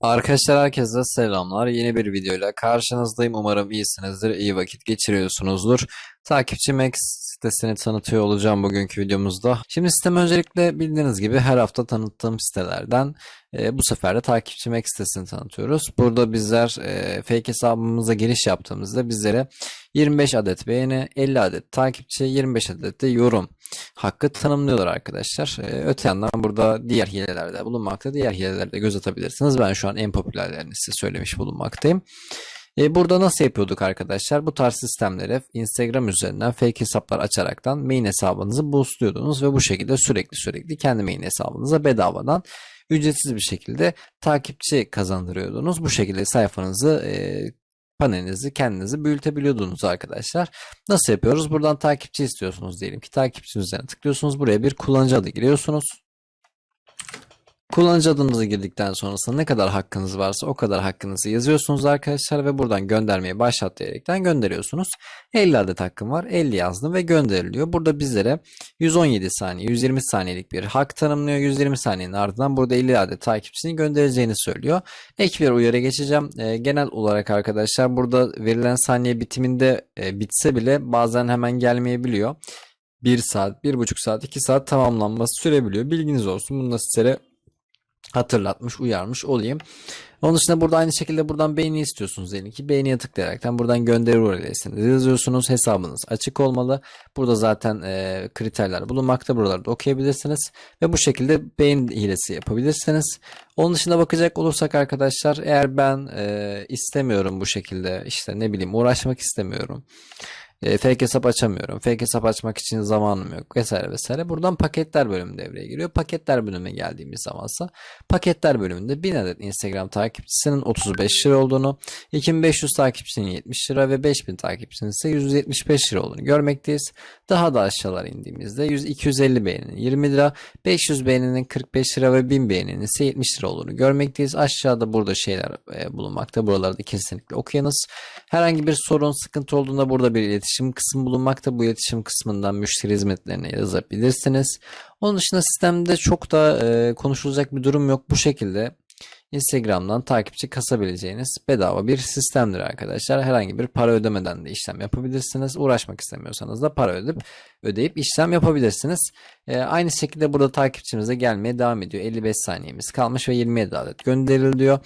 Arkadaşlar herkese selamlar. Yeni bir videoyla karşınızdayım. Umarım iyisinizdir, iyi vakit geçiriyorsunuzdur. Takipçi Max sitesini tanıtıyor olacağım bugünkü videomuzda. Şimdi sistem öncelikle bildiğiniz gibi her hafta tanıttığım sitelerden e, bu sefer de Takipçi Max sitesini tanıtıyoruz. Burada bizler e, fake hesabımıza giriş yaptığımızda bizlere 25 adet beğeni, 50 adet takipçi, 25 adet de yorum hakkı tanımlıyorlar arkadaşlar. Ee, öte yandan burada diğer hilelerde bulunmakta. Diğer hilelerde göz atabilirsiniz. Ben şu an en popülerlerini size söylemiş bulunmaktayım. Ee, burada nasıl yapıyorduk arkadaşlar? Bu tarz sistemleri Instagram üzerinden fake hesaplar açaraktan main hesabınızı boostluyordunuz ve bu şekilde sürekli sürekli kendi main hesabınıza bedavadan ücretsiz bir şekilde takipçi kazandırıyordunuz. Bu şekilde sayfanızı e, panelinizi kendinizi büyütebiliyordunuz arkadaşlar. Nasıl yapıyoruz? Buradan takipçi istiyorsunuz diyelim ki takipçi üzerine tıklıyorsunuz. Buraya bir kullanıcı adı giriyorsunuz. Kullanıcı adınızı girdikten sonrasında ne kadar hakkınız varsa o kadar hakkınızı yazıyorsunuz arkadaşlar ve buradan göndermeyi başlat diyerekten gönderiyorsunuz. 50 adet hakkım var. 50 yazdım ve gönderiliyor. Burada bizlere 117 saniye, 120 saniyelik bir hak tanımlıyor. 120 saniyenin ardından burada 50 adet takipçisini göndereceğini söylüyor. Ek bir uyarı geçeceğim. Ee, genel olarak arkadaşlar burada verilen saniye bitiminde e, bitse bile bazen hemen gelmeyebiliyor. 1 saat, 1,5 saat, 2 saat tamamlanması sürebiliyor. Bilginiz olsun. Bunu da sizlere hatırlatmış, uyarmış olayım. Onun dışında burada aynı şekilde buradan beğeni istiyorsunuz diyelim ki beğeniye tıklayaraktan buradan gönderi URL'sini yazıyorsunuz. Hesabınız açık olmalı. Burada zaten e, kriterler bulunmakta. Buralarda okuyabilirsiniz. Ve bu şekilde beğeni hilesi yapabilirsiniz. Onun dışında bakacak olursak arkadaşlar eğer ben e, istemiyorum bu şekilde işte ne bileyim uğraşmak istemiyorum. E, fake hesap açamıyorum. Fake hesap açmak için zamanım yok vesaire vesaire. Buradan paketler bölümü devreye giriyor. Paketler bölümüne geldiğimiz zamansa paketler bölümünde 1000 adet Instagram takipçisinin 35 lira olduğunu, 2500 takipçinin 70 lira ve 5000 takipçinin ise 175 lira olduğunu görmekteyiz. Daha da aşağılara indiğimizde 100 250 beğeninin 20 lira, 500 beğeninin 45 lira ve 1000 beğeninin ise 70 lira olduğunu görmekteyiz. Aşağıda burada şeyler e, bulunmakta. Buralarda kesinlikle okuyunuz. Herhangi bir sorun, sıkıntı olduğunda burada bir iletişim kısmı bulunmakta. Bu iletişim kısmından müşteri hizmetlerine yazabilirsiniz. Onun dışında sistemde çok da e, konuşulacak bir durum yok. Bu şekilde Instagram'dan takipçi kasabileceğiniz bedava bir sistemdir arkadaşlar. Herhangi bir para ödemeden de işlem yapabilirsiniz. Uğraşmak istemiyorsanız da para ödeyip ödeyip işlem yapabilirsiniz. Ee, aynı şekilde burada takipçimize gelmeye devam ediyor. 55 saniyemiz kalmış ve 27 adet gönderiliyor.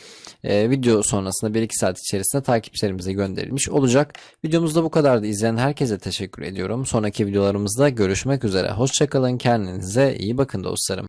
Ee, video sonrasında 1-2 saat içerisinde takipçilerimize gönderilmiş olacak. Videomuzda bu kadardı. İzleyen herkese teşekkür ediyorum. Sonraki videolarımızda görüşmek üzere. Hoşçakalın. Kendinize iyi bakın dostlarım.